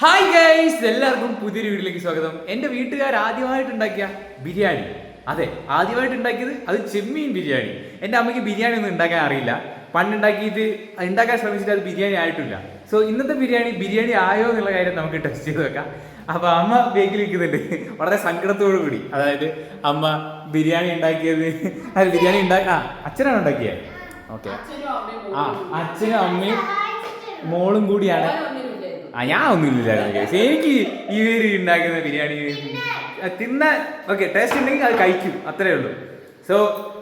Hi guys എല്ലാവർക്കും പുതിയൊരു വീട്ടിലേക്ക് സ്വാഗതം. എന്റെ വീട്ടുകാർ ആദ്യമായിട്ട് ഉണ്ടാക്കിയ ബിരിയാണി. അതെ ആദ്യമായിട്ട് ഉണ്ടാക്കിയത് അത് ചെമ്മീൻ ബിരിയാണി. എന്റെ അമ്മയ്ക്ക് ബിരിയാണി ഒന്നും ഉണ്ടാക്കാൻ അറിയില്ല. പണ്ട് ഉണ്ടാക്കിയിട്ട് ഉണ്ടാക്കാൻ ശ്രമിച്ചിട്ട് അത് ബിരിയാണി ആയിട്ടില്ല. സോ ഇന്നത്തെ ബിരിയാണി ബിരിയാണി ആയോ എന്നുള്ള കാര്യം നമുക്ക് ടെസ്റ്റ് ചെയ്ത് വെക്കാം അപ്പോൾ അമ്മ ബേക്കിൽ നിൽക്കുന്നുണ്ട് വളരെ സങ്കടത്തോടു കൂടി. അതായത് അമ്മ ബിരിയാണി ഉണ്ടാക്കിയത് അത് ബിരിയാണി ഉണ്ടാക്ക ആ അച്ഛനാണ് ഉണ്ടാക്കിയത് ഓക്കെ ആ അച്ഛനും അമ്മയും മോളും കൂടിയാണ്. ആ ഞാൻ ഒന്നുമില്ലായിരുന്നു guys. എനിക്ക് ഇവർ ഉണ്ടാക്കുന്ന ബിരിയാണി തിന്ന ഓക്കെ ടേസ്റ്റ് ഉണ്ടെങ്കിൽ അത് കഴിക്കും. അത്രേ ഉള്ളൂ. സോ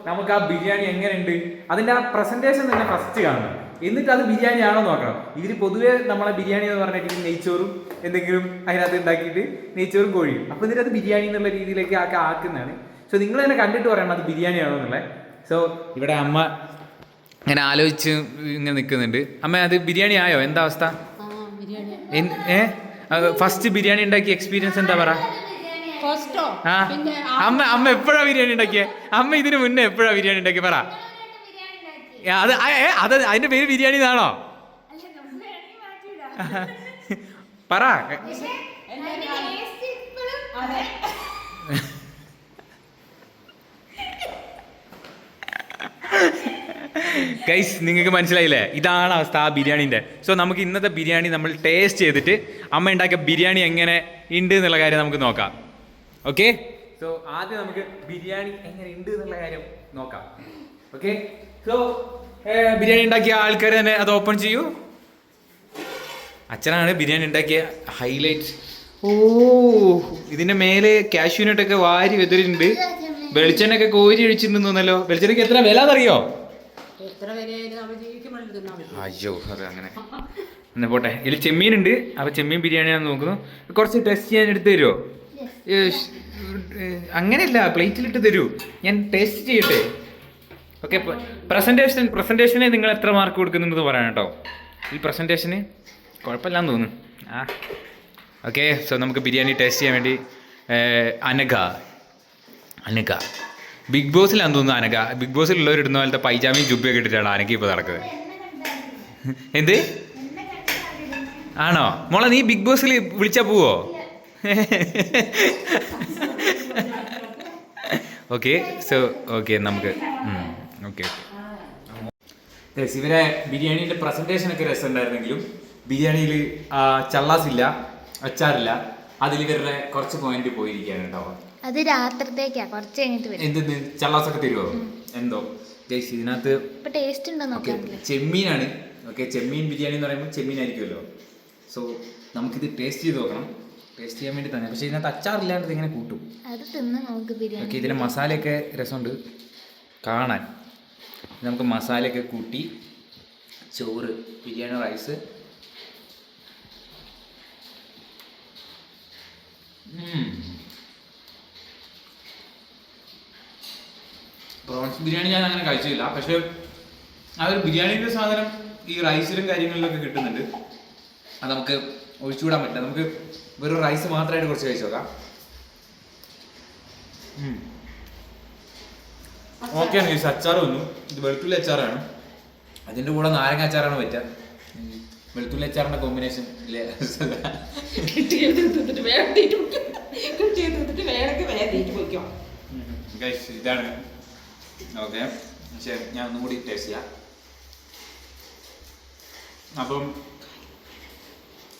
നമുക്ക് ആ ബിരിയാണി എങ്ങനെയുണ്ട്? അതിന്റെ ആ പ്രസന്റേഷൻ തന്നെ ഫസ്റ്റ് കാണണം. എന്നിട്ട് അത് ബിരിയാണി ആണോ നോക്കണം. ഇതിൽ പൊതുവേ നമ്മളെ ബിരിയാണി എന്ന് പറഞ്ഞിട്ട് നെയ്ച്ചോറും എന്തെങ്കിലും അതിനകത്ത് ഉണ്ടാക്കിയിട്ട് നെയ്ച്ചോറും കോഴിയും. അപ്പൊ എന്നിട്ട് അത് ബിരിയാണി എന്നുള്ള രീതിയിലേക്ക് ആക്കി ആക്കുന്നതാണ്. സോ നിങ്ങൾ തന്നെ കണ്ടിട്ട് പറയണം അത് ബിരിയാണി ആണോ എന്നുള്ളത് സോ ഇവിടെ അമ്മ ഇങ്ങനെ ആലോചിച്ച് ഇങ്ങനെ നിൽക്കുന്നുണ്ട് അമ്മ അത് ബിരിയാണി ആയോ? എന്താ അവസ്ഥ? ഏ? ഫസ്റ്റ് ബിരിയാണി ഉണ്ടാക്കിയ എക്സ്പീരിയൻസ് എന്താ പറ? ആ. അമ്മ അമ്മ എപ്പോഴാ ബിരിയാണി ഉണ്ടാക്കിയ? അമ്മ ഇതിന് മുന്നേ എപ്പോഴാ ബിരിയാണി ഉണ്ടാക്കിയ? പറ. അത് അത് അതിന്റെ പേര് ബിരിയാണി എന്നാണോ? പറ അതെ. ഗൈസ് നിങ്ങൾക്ക് മനസ്സിലായില്ലേ? ഇതാണ് അവസ്ഥ ആ ബിരിയാണിന്റെ സോ നമുക്ക് ഇന്നത്തെ ബിരിയാണി നമ്മൾ ടേസ്റ്റ് ചെയ്തിട്ട് അമ്മ ഉണ്ടാക്കിയ ബിരിയാണി എങ്ങനെ ഉണ്ട് എന്നുള്ള കാര്യം നമുക്ക് നോക്കാം. ഓക്കെ സോ ആദ്യം നമുക്ക് ബിരിയാണി എങ്ങനെ ഉണ്ട് എന്നുള്ള കാര്യം നോക്കാം. ഓക്കെ സോ ബിരിയാണി ഉണ്ടാക്കിയ ആൾക്കാർ തന്നെ അത് ഓപ്പൺ ചെയ്യൂ. അച്ഛനാണ് ബിരിയാണി ഉണ്ടാക്കിയ ഹൈലൈറ്റ് ഓ ഇതിന്റെ മേലെ കാശ്യൂനട്ടൊക്കെ വാരി വെതിരിട്ടുണ്ട് വെളിച്ചെണ്ണൊക്കെ കോരി ഒഴിച്ചിട്ടുണ്ടെന്ന് തോന്നല്ലോ വെളിച്ചെണ്ണയ്ക്ക് എത്ര വില അയ്യോ അത് അങ്ങനെ. എന്നാ പോട്ടെ. ഇതിൽ ചെമ്മീൻ ഉണ്ട് അപ്പൊ ചെമ്മീൻ ബിരിയാണി ബിരിയാണിയാണെന്ന് നോക്കുന്നു. കുറച്ച് ടെസ്റ്റ് ചെയ്യാൻ എടുത്ത് തരുമോ അങ്ങനെയല്ല പ്ലേറ്റിലിട്ട് തരൂ. ഞാൻ ടേസ്റ്റ് ചെയ്യട്ടെ. ഓക്കെ പ്രസന്റേഷൻ പ്രസന്റേഷന് നിങ്ങൾ എത്ര മാർക്ക് കൊടുക്കുന്നുണ്ടെന്ന് പറയാം കേട്ടോ. ഈ പ്രസന്റേഷന് കുഴപ്പമില്ലാന്ന് തോന്നുന്നു. ആ. ഓക്കെ സോ നമുക്ക് ബിരിയാണി ടേസ്റ്റ് ചെയ്യാൻ വേണ്ടി അനഘ. അനഘ. ബിഗ് ബോസിലാണ് തോന്നുന്നു അനക ബിഗ് ബോസിലുള്ളവർ ഇടുന്ന പോലത്തെ പൈജാമയും ജുബിയൊക്കെ ഇട്ടിട്ടാണ് അനക്ക് ഇപ്പോൾ നടക്കുന്നത്. എന്ത്? ആണോ? മോളെ നീ ബിഗ് ബോസിൽ വിളിച്ചാ പോവോ? ഓക്കെ സോ ഓക്കെ നമുക്ക് ഓക്കെ ഓക്കെ ഇവരെ ബിരിയാണിന്റെ പ്രസന്റേഷൻ ഒക്കെ രസമുണ്ടായിരുന്നെങ്കിലും ബിരിയാണിയിൽ ചള്ളാസ് ഇല്ല അച്ചാറില്ല അതിൽ ഇവരുടെ കുറച്ച് പോയിന്റ് പോയിരിക്കുകയാണ് കേട്ടോ. അത് രാത്രിത്തേക്കാ കുറച്ച് കഴിഞ്ഞിട്ട് വരും. എന്ത് ചള്ളാസൊക്കെ തരുമോ എന്തോ? ഗൈസ് ഇതിനകത്ത് ടേസ്റ്റ് ഉണ്ടോ ഓക്കെ ചെമ്മീനാണ്. ഓക്കെ ചെമ്മീൻ ബിരിയാണി എന്ന് പറയുമ്പോൾ ചെമ്മീൻ ആയിരിക്കുമല്ലോ സോ നമുക്കിത് ടേസ്റ്റ് ചെയ്ത് നോക്കണം. ടേസ്റ്റ് ചെയ്യാൻ വേണ്ടി തന്നെ. പക്ഷേ ഇതിനകത്ത് അച്ചാറില്ലാണ്ട് ഇങ്ങനെ കൂട്ടും. അത് തിന്ന് നമുക്ക് ബിരിയാണി ഓക്കെ ഇതിന് മസാലയൊക്കെ രസമുണ്ട്. കാണാൻ. നമുക്ക് മസാലയൊക്കെ കൂട്ടി. ചോറ് ബിരിയാണി റൈസ്. പ്രോൺസ് ബിരിയാണി ഞാൻ അങ്ങനെ കഴിച്ചില്ല. പക്ഷെ ആ ഒരു ബിരിയാണിയുടെ സാധനം ഈ റൈസിലും കാര്യങ്ങളിലൊക്കെ കിട്ടുന്നുണ്ട്. അത് നമുക്ക് ഒഴിച്ചുകൂടാൻ പറ്റില്ല. നമുക്ക് വെറും റൈസ് മാത്രമായിട്ട് കുറച്ച് കഴിച്ചു നോക്കാം. ഓക്കെ ആണ് അച്ചാർ വന്നു. ഇത് വെളുത്തുള്ളി അച്ചാറാണ്. അതിന്റെ കൂടെ നാരങ്ങ അച്ചാറാണ് പറ്റുക. വെളുത്തുള്ളി അച്ചാറിന്റെ കോമ്പിനേഷൻ ഇതാണ്. ഓക്കെ ശരി ഞാൻ ഒന്നും കൂടി ടേസ്റ്റ് ചെയ്യാം. അപ്പം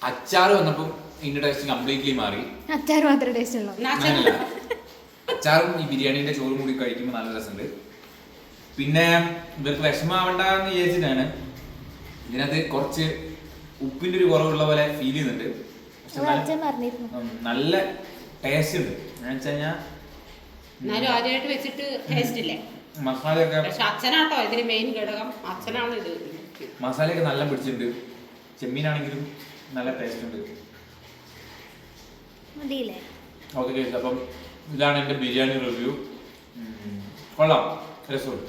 അച്ചാർ വന്നപ്പം ഇതിന്റെ ടേസ്റ്റ് കംപ്ലീറ്റ്ലി മാറി. അച്ചാർ മാത്രമേ ടേസ്റ്റ് ഉള്ളൂ. എന്നാ അങ്ങനല്ല അച്ചാറും ഈ ബിരിയാണിന്റെ ചോറും കൂടി കഴിക്കുമ്പോൾ നല്ല രസമുണ്ട്. പിന്നെ ഇവർക്ക് വിഷമാവണ്ടെന്ന് വിചാരിച്ചിട്ടാണ് ഇതിനകത്ത് കുറച്ച് ഉപ്പിന്റെ ഒരു കുറവുള്ള പോലെ ഫീൽ ചെയ്യുന്നുണ്ട്. പക്ഷെ നല്ല- ടേസ്റ്റ് ഉണ്ട്. എന്ന് വെച്ച് കഴിഞ്ഞാൽ എന്നാലും ആദ്യമായിട്ട് വെച്ചിട്ട് ടേസ്റ്റ് ഇല്ലേ? മസാലയൊക്കെ പക്ഷെ അച്ഛനാട്ടോ ഇതിന് മെയിൻ ഘടകം. അച്ഛനാണ് ഇത് മസാലയൊക്കെ നല്ല പിടിച്ചിട്ടുണ്ട്. ചെമ്മീനാണെങ്കിലും നല്ല ടേസ്റ്റ് ഉണ്ട്. ഓക്കെ അപ്പം ഇതാണ് എന്റെ ബിരിയാണി റിവ്യൂ കൊള്ളാം. രസമുണ്ട്.